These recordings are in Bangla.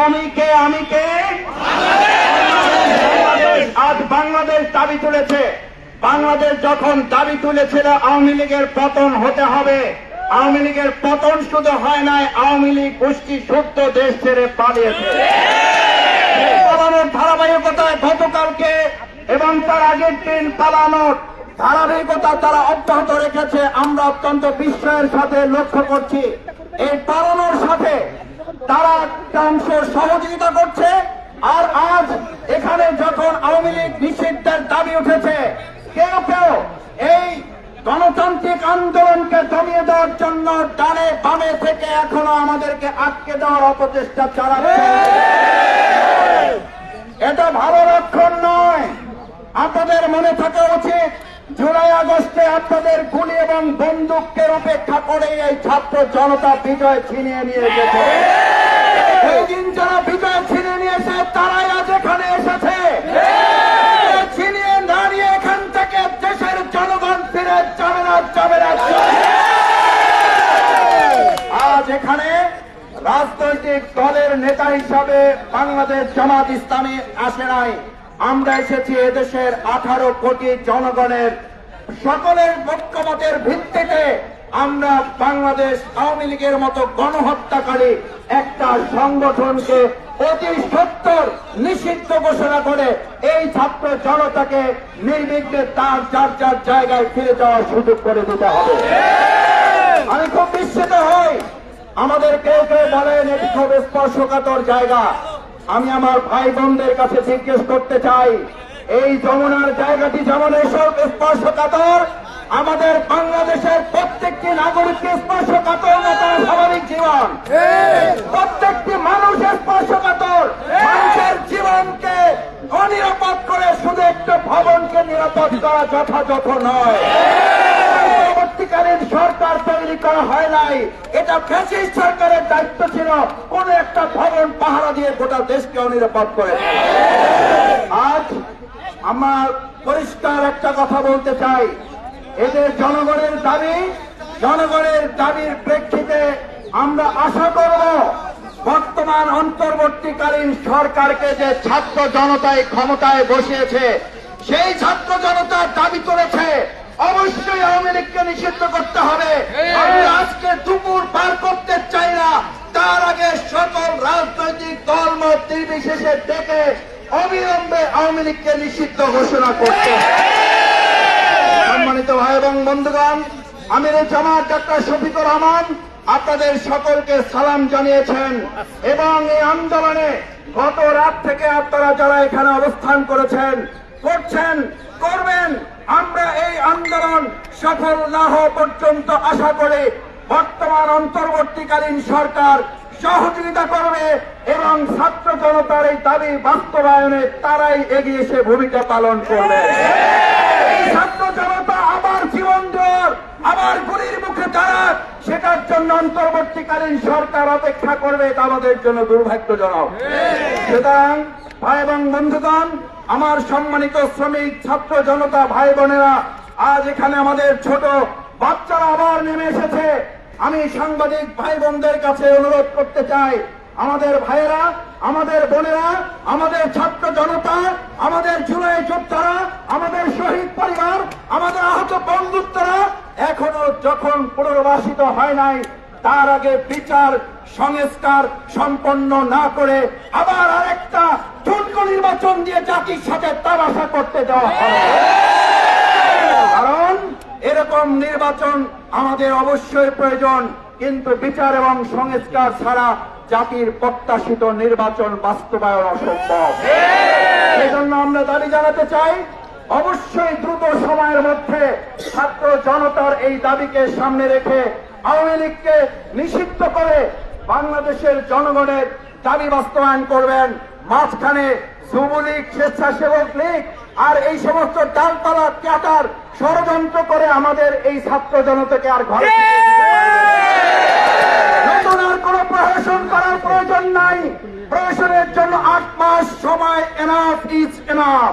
তুমি কে আমি কে আজ বাংলাদেশ দাবি তুলেছে। বাংলাদেশ যখন দাবি তুলেছিল, আওয়ামী লীগের পতন হতে হবে। আওয়ামী লীগের পতন শুধু হয় নাই, আওয়ামী লীগ গোষ্ঠী সত্য দেশ ছেড়ে পালিয়েছে। পালানোর ধারাবাহিকতায় গতকালকে এবং তার আগের দিন পালানোর ধারাবাহিকতা তারা অব্যাহত রেখেছে। আমরা অত্যন্ত বিস্ময়ের সাথে লক্ষ্য করছি। এই পালানোর সাথে তারা সহযোগিতা করছে। আর আজ এখানে যখন আওয়ামী লীগ নিষিদ্ধের দাবি উঠেছে, কেউ কেউ এই গণতান্ত্রিক আন্দোলনকে দমিয়ে দেওয়ার জন্য ডানে বামে থেকে এখনও আমাদেরকে আটকে দেওয়ার অপচেষ্টা চালাচ্ছে। এটা ভালো লক্ষণ নয়। আপনাদের মনে থাকা উচিত, জুলাই আগস্টে আপনাদের গুলি এবং বন্দুকের অপেক্ষা করে এই ছাত্র জনতা বিজয় ছিনিয়ে নিয়ে গেছে। এই দিন যারা বিজয় ছিনিয়ে নিয়েছে তারাই আজ এখানে এসেছে। ছিনিয়ে না নিয়ে এখান থেকে দেশের জনগণ ফিরে যাবে না যাবে না আজ এখানে রাজনৈতিক দলের নেতা হিসাবে বাংলাদেশ জামাত ইসলামী আসে নাই। আমরা এসেছি এদেশের আঠারো কোটি জনগণের সকলের ঐক্যমতের ভিত্তিতে আমরা বাংলাদেশ আওয়ামী লীগের মতো গণহত্যাকারী একটা সংগঠনকে অতি সত্তর নিষিদ্ধ ঘোষণা করে এই ছাত্র জনতাকে নির্বিঘ্নে তার, যার যার জায়গায় ফিরে যাওয়ার সুযোগ করে দিতে হবে। আমি খুব বিস্মিত হই। আমাদের কেউ কেউ বলেন, এটি খুব স্পর্শকাতর জায়গা। আমি আমার ভাই বোনদের কাছে জিজ্ঞেস করতে চাই, এই যমুনার জায়গাটি যেমন এসব স্পর্শকাতর আমাদের বাংলাদেশের প্রত্যেকটি নাগরিককে স্পর্শকাতর না তার স্বাভাবিক জীবন। প্রত্যেকটি মানুষ স্পর্শকাতর। মানুষের জীবনকে অনিরাপদ করে শুধু একটা ভবনকে নিরাপদ করা যথাযথ নয়। পরবর্তীকালীন সরকার তৈরি করা হয় নাই। এটা ফ্যাসিস্ট সরকারের দায়িত্ব ছিল কোন একটা ভবন পাহারা দিয়ে গোটা দেশকে অনিরাপদ করে আজ আমার পরিষ্কার একটা কথা বলতে চাই। এদের জনগণের দাবি জনগণের দাবির প্রেক্ষিতে আমরা আশা করব বর্তমান অন্তর্বর্তীকালীন সরকারকে যে ছাত্র জনতায় ক্ষমতায় বসিয়েছে সেই ছাত্র জনতার দাবি তুলেছে অবশ্যই আওয়ামী লীগকে নিষিদ্ধ করতে হবে। আমরা আজকে দুপুর পার করতে চাই না তার আগে সকল রাজনৈতিক দল মত নির্বিশেষে ডেকে অবিলম্বে আওয়ামী লীগকে নিষিদ্ধ ঘোষণা করতে হবে। সম্মানিত ভাই এবং বন্ধুগণ আমির জামাত ডাক্তার শফিকুর রহমান আপনাদের সকলকে সালাম জানিয়েছেন এবং এই আন্দোলনে গত রাত থেকে আপনারা যারা এখানে অবস্থান করেছেন, করছেন, করবেন, আমরা এই আন্দোলন সফল না হওয়া পর্যন্ত আশা করে বর্তমান অন্তর্বর্তীকালীন সরকার সহযোগিতা করবে এবং ছাত্র জনতার এই দাবি বাস্তবায়নে তারাই এগিয়ে এসে ভূমিকা পালন করবে। ছাত্র আবার গুলির মুখে দাঁড়াক সেটার জন্য অন্তর্বর্তীকালীন সরকার অপেক্ষা করবে এটা আমাদের জন্য দুর্ভাগ্যজনক। সুতরাং ভাই এবং বন্ধুগণ, আমার সম্মানিত শ্রমিক, ছাত্র জনতা, ভাই বোনেরা, আজ এখানে আমাদের ছোট বাচ্চারা আবার নেমে এসেছে। আমি সাংবাদিক ভাই বোনদের কাছে অনুরোধ করতে চাই, আমাদের ভাইয়েরা, আমাদের বোনেরা, আমাদের ছাত্র জনতা, আমাদের জুলাই যোদ্ধারা আমাদের শহীদ পরিবার, আমাদের আহত বন্ধুত্বরা এখনও যখন পুনর্বাসিত হয় নাই তার আগে বিচার সংস্কার সম্পন্ন না করে আবার আরেকটা ঠুনকো নির্বাচন দিয়ে জাতির সাথে তামাশা করতে দেওয়া হবে। কারণ এরকম নির্বাচন আমাদের অবশ্যই প্রয়োজন কিন্তু বিচার এবং সংস্কার ছাড়া জাতির প্রত্যাশিত নির্বাচন বাস্তবায়ন অসম্ভব। সেজন্য আমরা দাবি জানাতে চাই অবশ্যই দ্রুত ছাত্র জনতার এই দাবিকে সামনে রেখে আওয়ামী লীগকে নিষিদ্ধ করে বাংলাদেশের জনগণের দাবি বাস্তবায়ন করবেন। মাঝখানে যুবলীগ, স্বেচ্ছাসেবক লীগ আর এই সমস্ত ডালপালা, ক্যাটার ষড়যন্ত্র করে আমাদের এই ছাত্র জনতাকে আর ঘরে। নতুন আর কোন প্রশাসন করার প্রয়োজন নাই। প্রশাসনের জন্য আট মাস সময় এনাফ ইজ এনাফ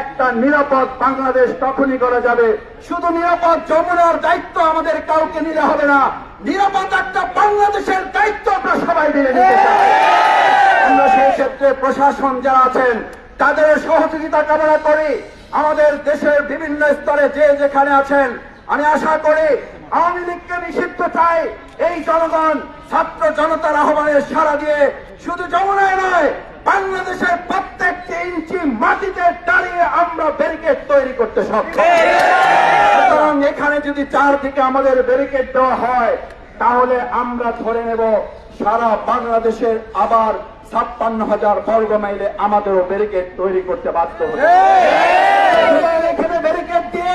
একটা নিরাপদ বাংলাদেশ তখনই করা যাবে। শুধু নিরাপদ যমুনার দায়িত্ব আমাদের কাউকে নিতে হবে না, নিরাপদ একটা বাংলাদেশের দায়িত্ব আমরা সবাই মিলে আমরা সেই ক্ষেত্রে প্রশাসন যারা আছেন, তাদের সহযোগিতা কামনা করি। আমাদের দেশের বিভিন্ন স্তরে যে যেখানে আছেন, আমি আশা করি আওয়ামী লীগকে নিষিদ্ধ চাই। এই জনগণ ছাত্র জনতার আহ্বানে সারা দিয়ে শুধু যমুনায় নয় বাংলাদেশের প্রত্যেকটি ইঞ্চি মাটিতে দাঁড়িয়ে আমরা ব্যারিকেড তৈরি করতে সক্ষম। সুতরাং এখানে যদি চার থেকে আমাদের ব্যারিকেড দেওয়া হয়, তাহলে আমরা ধরে নেব সারা বাংলাদেশের আবার ছাপ্পান্ন হাজার বর্গ মাইলে আমাদেরও ব্যারিকেড তৈরি করতে বাধ্য হবে সুতরাং এখানে ব্যারিকেড দিয়ে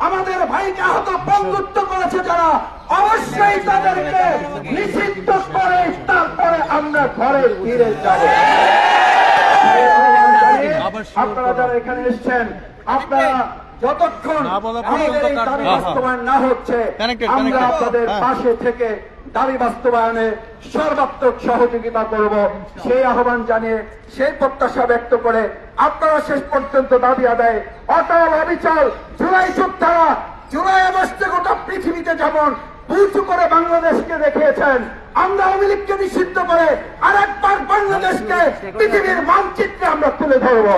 আমাদের ভাইকে আহত বন্ধুত্ব করেছে যারা অবশ্যই তাদেরকে নিষিদ্ধ করে তারপরে আমরা ঘরে ফিরে যাব আপনারা যারা এখানে এসছেন আপনারা যতক্ষণ আমাদের দাবি বাস্তবায়ন না হচ্ছে আমরা. আপনাদের হ্যাঁ। পাশে থেকে দাবি বাস্তবায়নে সর্বাত্মক সহযোগিতা করব সেই আহ্বান জানিয়ে সেই প্রত্যাশা ব্যক্ত করে আপনারা শেষ পর্যন্ত দাবি আদায়। অটল অবিচল জুলাই যোদ্ধারা জুলাই আগস্টে গোটা পৃথিবীতে যেমন উঁচু করে বাংলাদেশকে দেখিয়েছেন আমরা আওয়ামী লীগকে নিষিদ্ধ করে আরেকবার বাংলাদেশকে পৃথিবীর মানচিত্রে আমরা তুলে ধরবো।